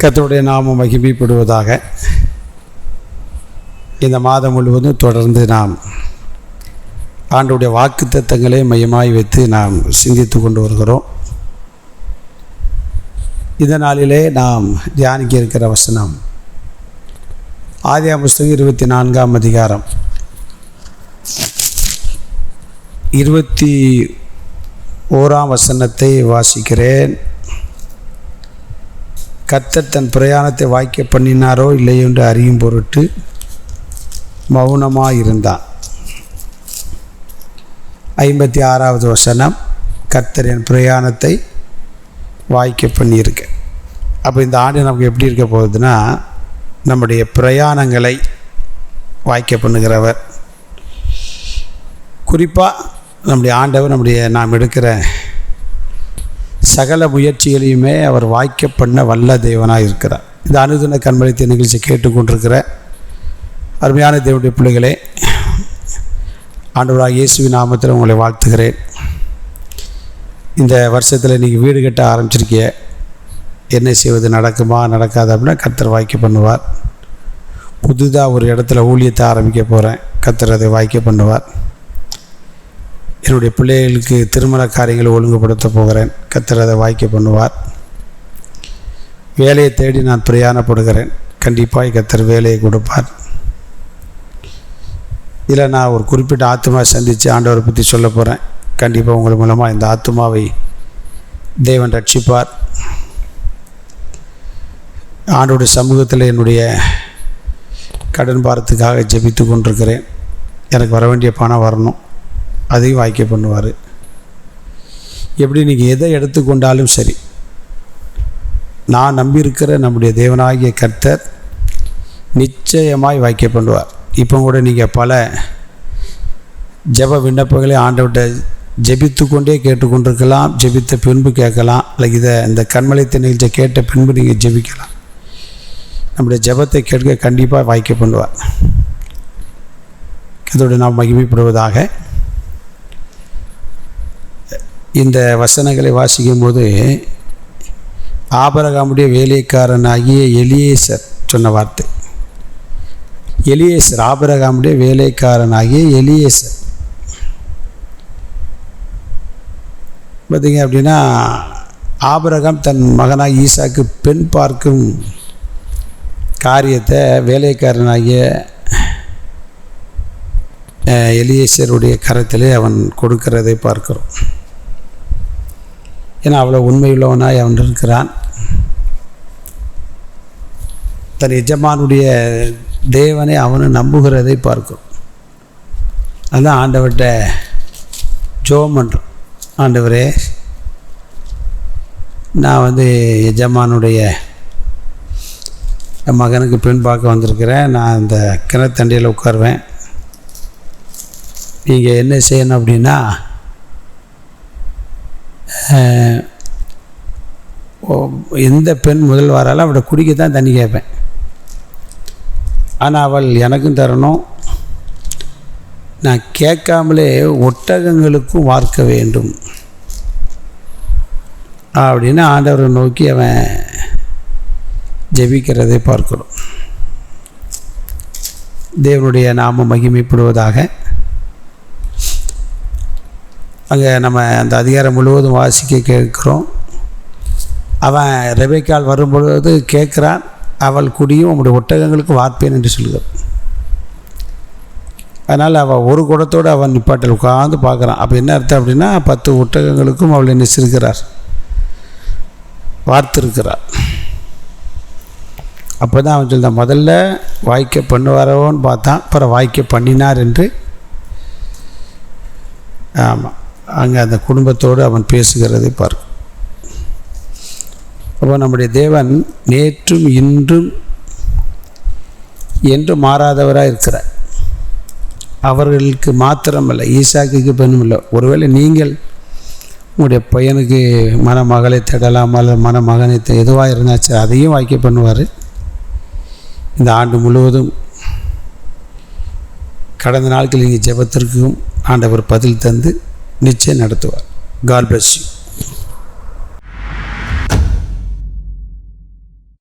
கத்தருடைய நாமம் மகிமைப்படுவதாக இந்த மாதம் முழுவதும் தொடர்ந்து நாம் ஆண்டுடைய வாக்குத்தத்தங்களை மையமாய் வைத்து நாம் சிந்தித்து கொண்டு வருகிறோம். இந்த நாளிலே நாம் தியானிக்க இருக்கிற வசனம் ஆதியா புஸ்தகம் இருபத்தி நான்காம் அதிகாரம். இருபத்தி ஓராம் வசனத்தை வாசிக்கிறேன். கர்த்தர் தன் பிரயாணத்தை வாய்க்க பண்ணினாரோ இல்லையோ என்று அறியும் பொருட்டு மௌனமாக இருந்தான் ஐம்பத்தி ஆறாவது வசனம் கர்த்தர் என் பிரயாணத்தை வாய்க்க பண்ணியிருக்கேன் அப்போ இந்த ஆண்டு நமக்கு எப்படி இருக்க போகுதுன்னா நம்முடைய பிரயாணங்களை வாய்க்க பண்ணுகிறவர். குறிப்பாக நம்முடைய ஆண்டவர் நம்முடைய நாம் எடுக்கிற சகல முயற்சிகளையுமே அவர் வாய்க்க பண்ண வல்ல தேவனாக இருக்கிறார். இந்த அனுதின கண்மளித்த நிகழ்ச்சி கேட்டுக்கொண்டிருக்கிற அருமையான தேவனுடைய பிள்ளைகளே ஆண்டவராக இயேசுவின் நாமத்தில் உங்களை வாழ்த்துகிறேன். இந்த வருஷத்தில் நீங்கள் வீடு கட்ட ஆரம்பிச்சிருக்கிய என்ன செய்வது நடக்குமா நடக்காது அப்படின்னா கத்தர் வாய்க்க பண்ணுவார். புதுதாக ஒரு இடத்துல ஊழியத்தை ஆரம்பிக்க போகிறேன் கத்தர் அதை வாய்க்க பண்ணுவார். என்னுடைய பிள்ளைகளுக்கு திருமண காரியங்களை ஒழுங்குபடுத்த போகிறேன். கத்தர் அதை வாய்க்க பண்ணுவார். வேலையை தேடி நான் பிரயாணப்படுகிறேன். கண்டிப்பாக கத்தர் வேலையை கொடுப்பார். இதில் நான் ஒரு குறிப்பிட்ட ஆத்மா சந்தித்து ஆண்டவரை பற்றி சொல்ல போகிறேன் கண்டிப்பாக உங்கள் மூலமாக இந்த ஆத்மாவை தேவன் ரட்சிப்பார். ஆண்டோடைய சமூகத்தில் என்னுடைய கடன் பாரத்துக்காக ஜெபித்து கொண்டிருக்கிறேன். எனக்கு வர வேண்டிய பணம் வரணும். அதையும் வாய்க்க பண்ணுவார். எப்படி நீங்கள் எதை எடுத்துக்கொண்டாலும் சரி. நான் நம்பியிருக்கிற நம்முடைய தேவனாகிய கர்த்தர் நிச்சயமாய் வாய்க்க பண்ணுவார். இப்போ கூட நீங்கள் பல ஜெப விண்ணப்பங்களை ஆண்டவர்கிட்ட ஜெபித்து கொண்டே கேட்டுக்கொண்டிருக்கலாம் ஜெபித்த பின்பு கேட்கலாம் இல்லை இதை இந்த கண்மலைத்த நிகழ்ச்சியை கேட்ட பின்பு நீங்கள் ஜெபிக்கலாம். நம்முடைய ஜெபத்தை கேட்க கண்டிப்பாக வாய்க்க பண்ணுவார். இதோடு நாம் மகிமைப்படுவதாக இந்த வசனங்களை வாசிக்கும் போது ஆபரகாமுடைய வேலைக்காரனாகிய எலியேசர் சொன்ன வார்த்தை. எலியேசர் ஆபரகாமுடைய வேலைக்காரனாகிய எலியேசர். பார்த்தீங்க அப்படின்னா ஆபரகம் தன் மகனாக ஈசாக்கு பெண் பார்க்கும் காரியத்தை வேலைக்காரனாகிய எலியேசருடைய கரத்திலே அவன் கொடுக்கிறதை பார்க்கிறோம். ஏன்னா அவ்வளோ உண்மையுள்ளவனாய் அவன் இருக்கிறான். தன் எஜமானுடைய தேவனை அவனை நம்புகிறதை பார்க்கும் அதுதான் ஆண்டவர்கிட்ட ஜோம் பண்ணுறோம் ஆண்டவரே நான் வந்து எஜமானுடைய மகனுக்கு பெண் பார்க்க வந்திருக்கிறேன். நான் அந்த கிணத்தண்டியில் உட்காருவேன். நீங்கள் என்ன செய்யணும் அப்படின்னா எந்த பெண் முதல் வாராலும் அவளை குடிக்க தான் தண்ணி கேட்பேன். ஆனால் அவள் எனக்கும் தரணும். நான் கேட்காமலே ஒட்டகங்களுக்கும் வார்க்க வேண்டும். அப்படின்னு ஆண்டவரை நோக்கி அவன் ஜெபிக்கிறதை பார்க்கிறோம். தேவனுடைய நாம மகிமைப்படுவதாக. அங்கே நம்ம அந்த அதிகாரம் முழுவதும் வாசிக்க கேட்குறோம். அவன் ரெபைக்கால் வரும்பொழுது கேட்குறான் அவள் குடியும் உங்களுடைய ஒட்டகங்களுக்கு வார்ப்பேன் என்று சொல்கிறார் அதனால் அவள் ஒரு குடத்தோடு அவன் நிப்பாட்டில் உட்காந்து பார்க்குறான். அப்போ என்ன அர்த்தம் அப்படின்னா பத்து ஒட்டகங்களுக்கும் அவளை நெசிருக்கிறார் வார்த்திருக்கிறார். அப்போ தான் அவன் சொல்லிட்டான் முதல்ல வாய்க்க பண்ணுவாரோன்னு பார்த்தான் அப்புறம் வாய்க்க பண்ணினார் என்று. ஆமாம் அங்கே அந்த குடும்பத்தோடு அவன் பேசுகிறதை பார்க்கும் அப்போ நம்முடைய தேவன் நேற்றும் இன்றும் என்று மாறாதவராக இருக்கிறார். அவர்களுக்கு மாத்திரமல்ல ஈசாக்கு பெண்ணும் இல்லை ஒருவேளை நீங்கள் உங்களுடைய பையனுக்கு மணமகளை தேடலாம் அல்லது மணமகனை எதுவாக இருந்தாச்சு அதையும் வாய்க்க பண்ணுவார். இந்த ஆண்டு முழுவதும் கடந்த நாட்கள் இங்கே ஜெபத்திற்கும் ஆண்டவர் பதில் தந்து நிச்சயம் நடத்துவார். God bless you